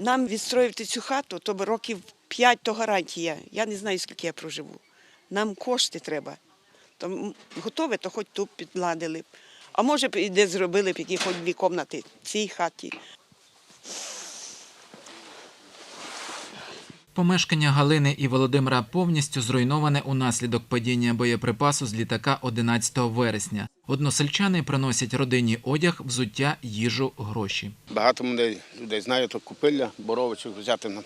Нам відстроїти цю хату, то років 5 то гарантія. Я не знаю, скільки я проживу. Нам кошти треба. То готове, то хоч тут підладили. А може б і де зробили б які хоч дві кімнати в цій хаті. Помешкання Галини і Володимира повністю зруйноване унаслідок падіння боєприпасу з літака 11 вересня. Односельчани приносять родині одяг, взуття, їжу, гроші. Багато людей, людей знають купилля, боровичок взяти на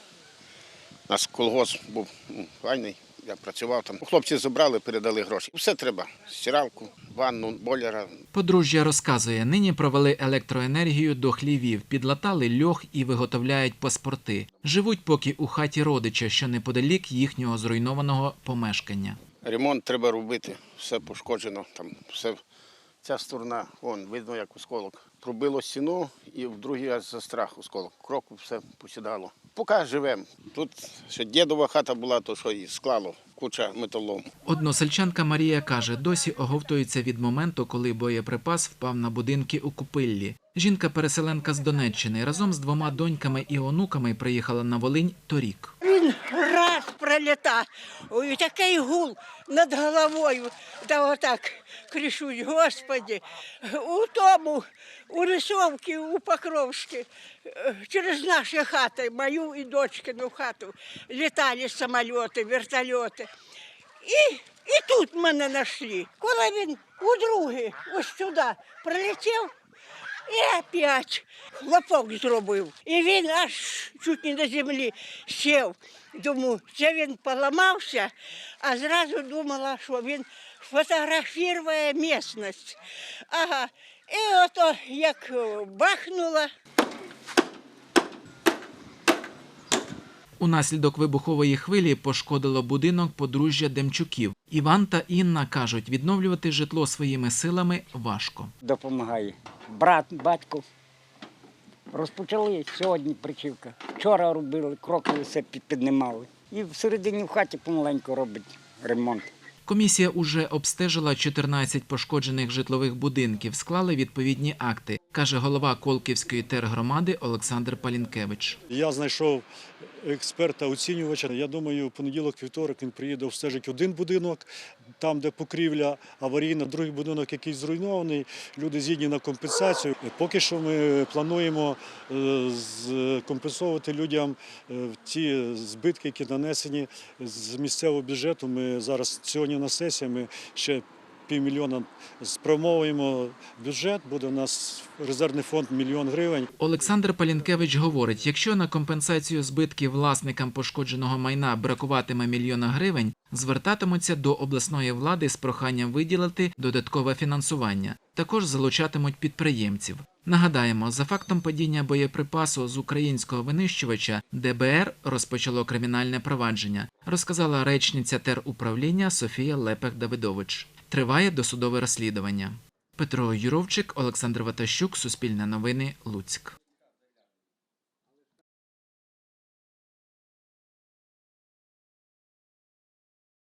нас колгосп був ну, файний, я працював там. Хлопці забрали, передали гроші. Все треба. Стиралку, ванну, бойлера. Подружжя розказує, нині провели електроенергію до хлівів, підлатали льох і виготовляють паспорти. Живуть поки у хаті родича, що неподалік їхнього зруйнованого помешкання. Ремонт треба робити, все пошкоджено. Там все. Ця сторона, вон, видно, як осколок. Пробило стіну і в другий аж за страх осколок. Кроку все посідало. Поки живемо. Тут ще дідова хата була, то що і склало, куча металолому. Односельчанка Марія каже, досі оговтується від моменту, коли боєприпас впав на будинки у Купиллі. Жінка-переселенка з Донеччини разом з двома доньками і онуками приїхала на Волинь торік. Він раз проліта, ой, такий гул над головою, та отак кричуть, Господи, у тому, у Лисовці, у Покровській, через наші хати, мою і дочкину хату, літали самоліти, вертольоти. І, і тут мене знайшли. Коли він у другий, ось сюди, прилетів, і опять хлопок зробив. І він аж чуть не до землі сів. Думаю, це він поламався, а зразу думала, що він фотографує місцевість. Ага. І ото як бахнула, Унаслідок вибухової хвилі пошкодило будинок подружжя Демчуків. Іван та Інна кажуть, відновлювати житло своїми силами важко. допомагає. Брат, батько. Розпочали сьогодні причівка. Вчора робили, кроки все піднімали. І всередині в хаті помаленьку робить ремонт. Комісія уже обстежила 14 пошкоджених житлових будинків, склали відповідні акти, каже голова Колківської тергромади Олександр Палінкевич. Я знайшов експерта-оцінювача. Я думаю, понеділок-вівторок він приїде обстежить один будинок, там, де покрівля аварійна, другий будинок, який зруйнований. Люди згідні на компенсацію. Поки що ми плануємо е, компенсувати людям е, ті збитки, які нанесені з місцевого бюджету. Ми зараз сьогодні на сесії ми ще півмільйона спрямовуємо бюджет. Буде у нас резервний фонд мільйон гривень. Олександр Палінкевич говорить, якщо на компенсацію збитків власникам пошкодженого майна бракуватиме мільйона гривень, звертатимуться до обласної влади з проханням виділити додаткове фінансування. Також залучатимуть підприємців. Нагадаємо, за фактом падіння боєприпасу з українського винищувача ДБР розпочало кримінальне провадження, розказала речниця теруправління Софія Лепех-Давидович. Триває досудове розслідування. Петро Юровчик, Олександр Ватащук, Суспільне новини, Луцьк.